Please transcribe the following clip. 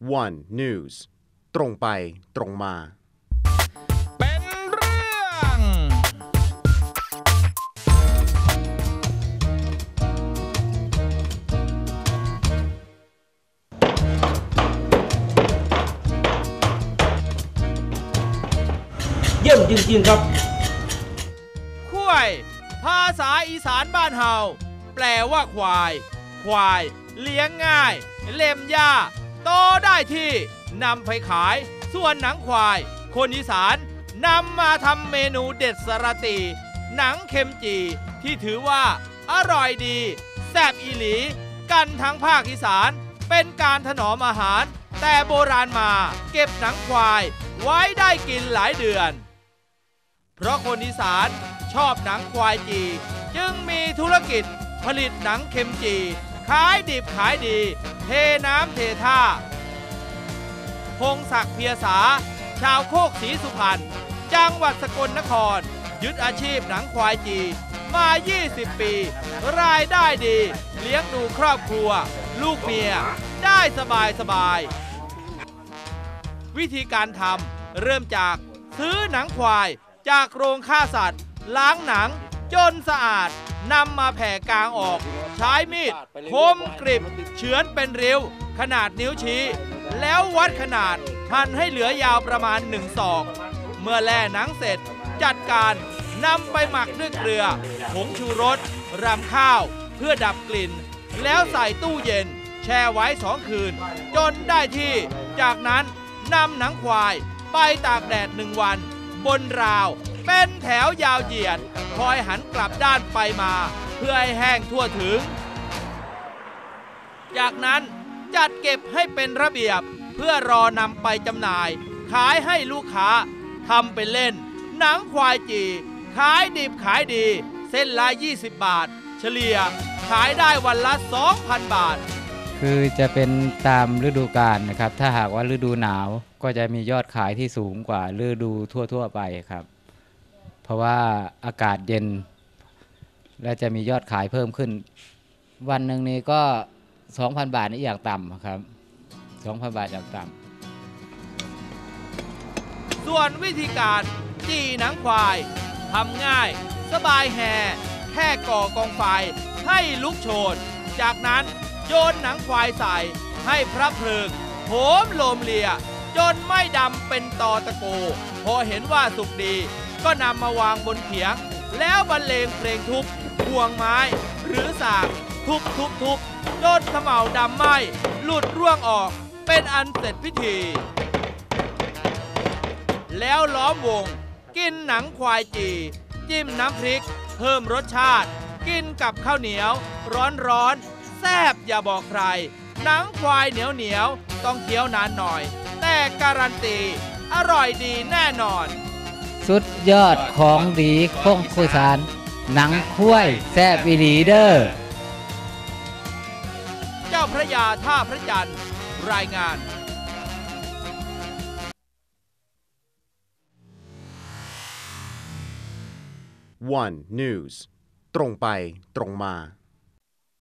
One News ตรงไปตรงมา เป็นเรื่อง เยี่ยมจริงๆครับคุ้ยภาษาอีสานบ้านเฮาแปลว่าควาย ควาย เลี้ยงง่าย เล็มหญ้า โตได้ที่นำไปขาย ส่วนหนังควาย คนอีสานนำมาทำเมนูเด็ดสระตี หนังเค็มจี ที่ถือว่า อร่อยดี แซ่บอีหลี กันทั้งภาคอีสาน เป็นการถนอมอาหาร แต่โบราณมาเก็บหนังควาย ไว้ได้กินหลายเดือน เพราะคนอีสานชอบหนังควายจี จึงมีธุรกิจผลิตหนังเค็มจี ขายดิบขายดี เทน้ำเทท่า พงศักดิ์เพียสา ชาวโคกศรีสุพรรณ จังหวัดสกลนคร ยึดอาชีพหนังควายจีมา 20 ปี รายได้ดี เลี้ยงดูครอบครัว ลูกเมีย ได้สบายสบาย วิธีการทำเริ่มจากซื้อหนังควายจากโรงฆ่าสัตว์ ล้างหนัง จนสะอาดนำมาแผ่กลางออก ใช้มีดคมกริบเฉือนเป็นริ้ว ขนาดนิ้วชี้ แล้ววัดขนาดหั่นให้เหลือยาวประมาณหนึ่งศอก เมื่อแล่หนังเสร็จจัดการนำไปหมักด้วยเกลือผงชูรสรำข้าว เพื่อดับกลิ่น แล้วใส่ตู้เย็น แช่ไว้สองคืน จนได้ที่ จากนั้นนำหนังควาย ไปตากแดดหนึ่งวัน บนราว เป็นแถวยาวเหยียด คอยหันกลับด้านไปมา เพื่อให้แห้งทั่วถึง จากนั้นจัดเก็บให้เป็นระเบียบเพื่อรอนำไปจำหน่าย ขายให้ลูกค้าทำเป็นเล่น หนังควายจี ขายดิบขายดี เส้นละ 20 บาท เฉลี่ย ขายได้วันละ 2,000 บาท คือจะเป็นตามฤดูกาลนะครับ ถ้าหากว่าฤดูหนาวก็จะมียอดขายที่สูงกว่าฤดูทั่ว ๆ ไปครับ เพราะว่าอากาศเย็น และจะมียอดขายเพิ่มขึ้น วันหนึ่งนี้ก็ 2,000 บาทนี่อย่างต่ำครับ 2,000 บาทอย่างต่ำส่วนวิธีการจีหนังควายทำง่าย สบายแห่แค่ก่อกองไฟให้ลุกโชน จากนั้นโยนหนังควายใส่ให้พระเพลิงโหมโลมเลีย จนไม่ดำเป็นตอตะโก พอเห็นว่าสุกดี ก็นำมาวางบนเขียง แล้วบรรเลงเพลงทุบห่วงไม้ หรือสากทุบทุบทุบจนเขม่าดำไหมหลุดร่วงออกเป็นอันเสร็จพิธี แล้วล้อมวง กินหนังควายจี จิ้มน้ำพริก เพิ่มรสชาติ กินกับข้าวเหนียว ร้อนร้อนๆแซบอย่าบอกใคร หนังควายเหนียวเหนียวๆต้องเคี้ยวนานหน่อย แต่การันตี อร่อยดีแน่นอน สุดยอดของดีของคุยสาร หนังคุ้ยแซบอีหลีเดอร์เจ้าพระยาท่าพระจันทร์รายงาน One News ตรงไปตรงมา